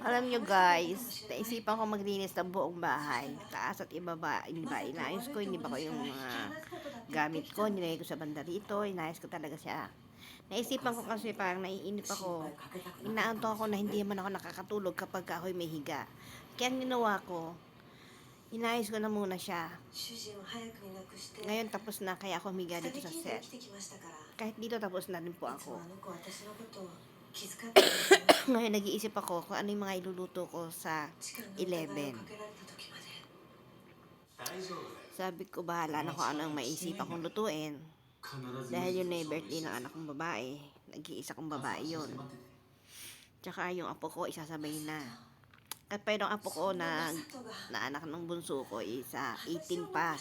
Alam nyo guys, naisipan ko maglinis ng buong bahay. Taas at ibaba, iba, inayos ko, hindi ba ko yung mga gamit ko, nilagay ko sa banda rito, inayos ko talaga siya. Naisipan ko kasi parang naiinip ako, inaanto ako na hindi naman ako nakakatulog kapag ako'y may higa. Kaya ginawa ko, Inayos ko na muna siya. Ngayon tapos na kaya ako humiga dito sa set. Kahit dito tapos na rin po ako. Ngayon, nag-iisip ako kung ano yung mga iluluto ko sa 11. Sabi ko, bahala na kung ano ang maisip akong lutuin. Dahil yun na yung birthday ng anak kong babae. Nag-iisa kong babae yun. Tsaka yung apo ko, isasabay na. At pa yung apo ko na, na anak ng bunso ko, isa, ah, 18 pa.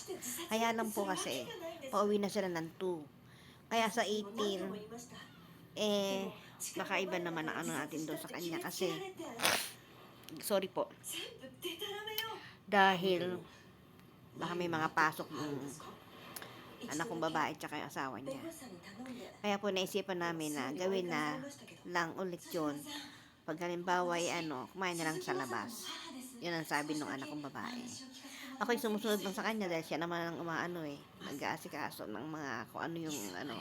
Kaya lang po kasi, pauwi na sila ng 2. Kaya sa 18, eh, baka iba naman ang ano natin doon sa kanya kasi, sorry po, dahil baka may mga pasok ng anak kong babae tsaka yung asawa niya. Kaya po naisipan namin na gawin na lang ulit yun. Pag halimbawa ay ano, kumain na lang sa labas. Yun ang sabi ng anak kong babae. Ako'y sumusunod lang sa kanya dahil siya naman ang umaano eh. Nag-aasikaso ng mga kung ano yung ano.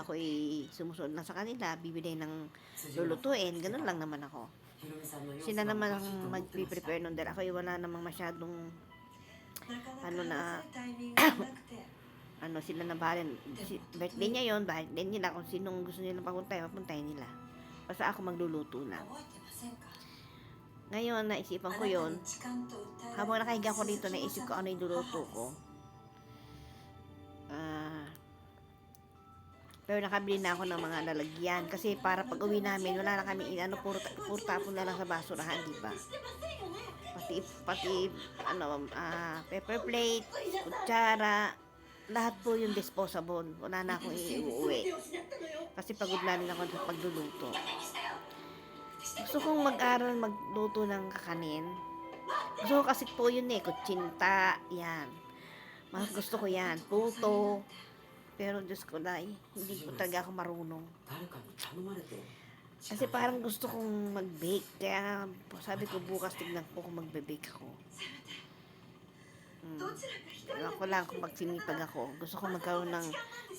Ako'y sumusunod lang sa kanila, bibili ng lulutuin. Ganun lang naman ako. Sila naman ang mag-prepare nun dahil ako'y wala namang masyadong ano na- ano sila na bahala. Si, birthday niya yon birthday nila. Kung sinong gusto nilang papuntahin, papuntahin nila. Basta ako magluluto lang. Ngayon, naisipan ko yon Habang nakahiga ko dito, naisip ko ano yung luluto ko. Ah, pero nakabili na ako ng mga lalagyan. Kasi para pag uwi namin, wala na kami, ano, puro, puro tapon na lang sa basurahan, di ba? Pati, pati, ano, ah, paper plate, kutsara, lahat po yung disposable. Wala na akong iuwi. Kasi pagod na rin ako sa pagluluto. Gusto kong mag-aral magluto ng kakanin. Gusto ko kasi po yun eh, kutsinta, yan. Mas gusto ko yan, puto. Pero Diyos ko na hindi ko talaga ako marunong. Kasi parang gusto kong mag-bake, kaya sabi ko bukas tignan ko kung magbe-bake ako. Hmm. Alam ko lang kung magsinipag ako. Gusto ko magkaroon ng,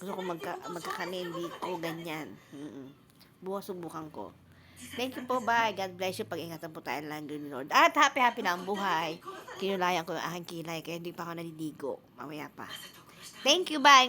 gusto ko magka, magkakanin, ko, ganyan. Mm-mm. Bukas subukan ko. Thank you po, bye. God bless you. Pag-ingatan po tayo lang ni Lord. At happy-happy na ang buhay. Kinulayan ko yung aking kilay, kaya hindi pa ako naliligo. Mamaya pa. Thank you, bye.